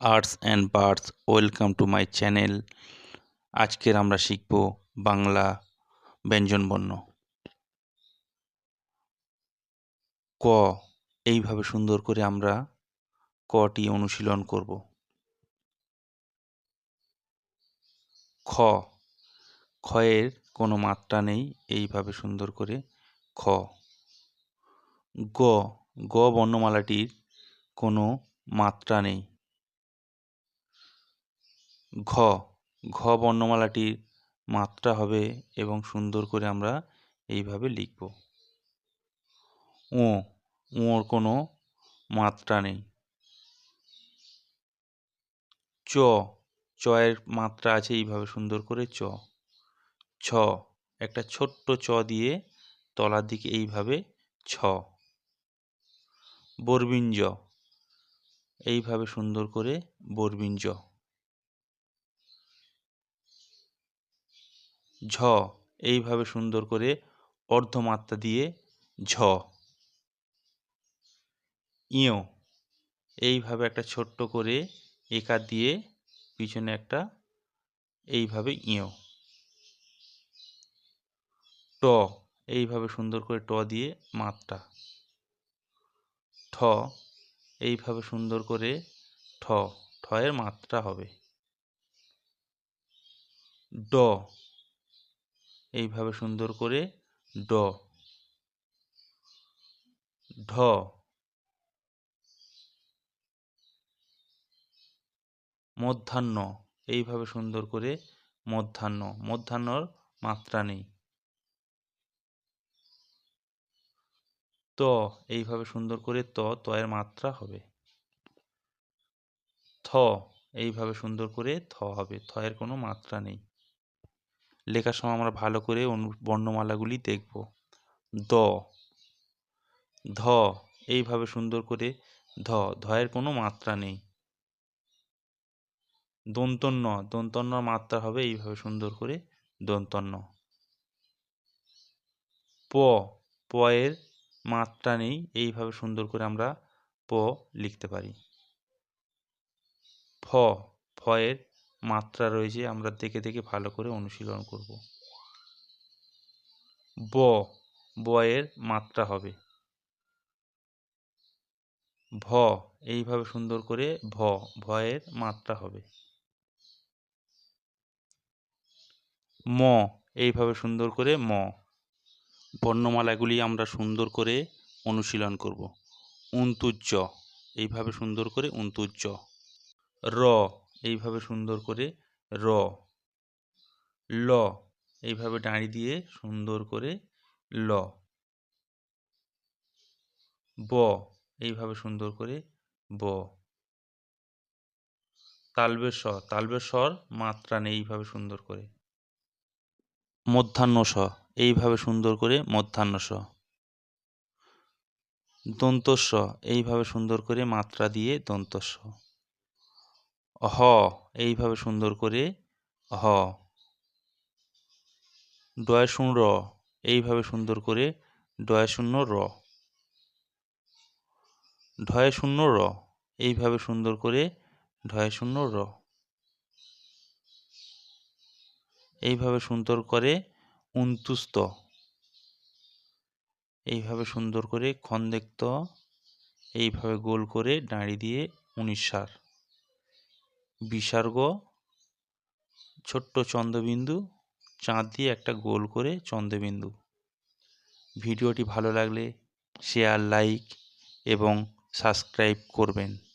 Arts and birds welcome to my channel আজকের আমরা শিখব বাংলা ব্যঞ্জনবর্ণ ক, এইভাবে সুন্দর করে আমরা কটি অনুশীলন করব। খ খয়ের কোনো মাত্রা নেই, এইভাবে সুন্দর করে খ। গ গ বর্ণমালাটির কোনো মাত্রা নেই। ঘ ঘ বর্ণমালাটির মাত্রা হবে এবং সুন্দর করে আমরা এইভাবে লিখব। ও ওর কোনো মাত্রা নেই। চ চয়ের মাত্রা আছে এইভাবে সুন্দর করে চ। ছ, একটা ছোট্ট চ দিয়ে তলার দিকে এইভাবে ছ। বরবিঞ্জ, এইভাবে সুন্দর করে বরবিঞ্জ। ঝ এইভাবে সুন্দর করে অর্ধমাত্রা দিয়ে ঝ। ইয় এইভাবে একটা ছোট্ট করে একা দিয়ে পিছনে একটা এইভাবে ইয়। ট এইভাবে সুন্দর করে ট দিয়ে মাত্রা। ঠ এইভাবে সুন্দর করে ঠ, ঠয়ের মাত্রা হবে। ড এইভাবে সুন্দর করে ড। ঢ। মধ্যাহ্ন, এইভাবে সুন্দর করে মধ্যাহ্ন, মধ্যাহ্নর মাত্রা নেই। ত, এইভাবে সুন্দর করে ত, তয়ের মাত্রা হবে। থ, এইভাবে সুন্দর করে থ হবে, থয়ের কোনো মাত্রা নেই। লেখার সময় আমরা ভালো করে বর্ণমালাগুলি দেখব। দ। ধ। এইভাবে সুন্দর করে ধ। ধয়ের কোনো মাত্রা নেই। দন্তন্য। দন্তন্যর মাত্রা হবে এইভাবে সুন্দর করে দন্তন্য। প। পয়ের মাত্রা নেই, এইভাবে সুন্দর করে আমরা প লিখতে পারি। ফ। ফয়ের মাত্রা রয়েছে, আমরা দেখে দেখে ভালো করে অনুশীলন করব। ব, বয়ের মাত্রা হবে। ভ, এইভাবে সুন্দর করে ভ, ভয়ের মাত্রা হবে। ম, এইভাবে সুন্দর করে ম, বর্ণমালাগুলি আমরা সুন্দর করে অনুশীলন করব। উন্তুজ্জ, এইভাবে সুন্দর করে উন্তুজ্জ। র এইভাবে সুন্দর করে র, ল, এইভাবে দাঁড়িয়ে দিয়ে সুন্দর করে ল, ব, এইভাবে সুন্দর করে ব। তালবের স্বর তালবের স্বর মাত্রা নেই এইভাবে সুন্দর করে। মধ্যাহ্ন স এইভাবে সুন্দর করে মধ্যাহ্ন স দন্তস্ব এইভাবে সুন্দর করে মাত্রা দিয়ে দন্তস্ব হ এইভাবে সুন্দর করে হ ডয় শূন্য র, এইভাবে সুন্দর করে ডয় শূন্য র। ঢয় শূন্য র, এইভাবে সুন্দর করে ঢয় শূন্য র। এইভাবে সুন্দর করে উন্তুস্ত এইভাবে সুন্দর করে খন্দেক্ত। এইভাবে গোল করে দাঁড়িয়ে দিয়ে উনিশার বিসর্গ, ছোট্ট চন্দ্রবিন্দু, চাঁদ দিয়ে একটা গোল করে চন্দ্রবিন্দু। ভিডিওটি ভালো লাগলে শেয়ার লাইক এবং সাবস্ক্রাইব করবেন।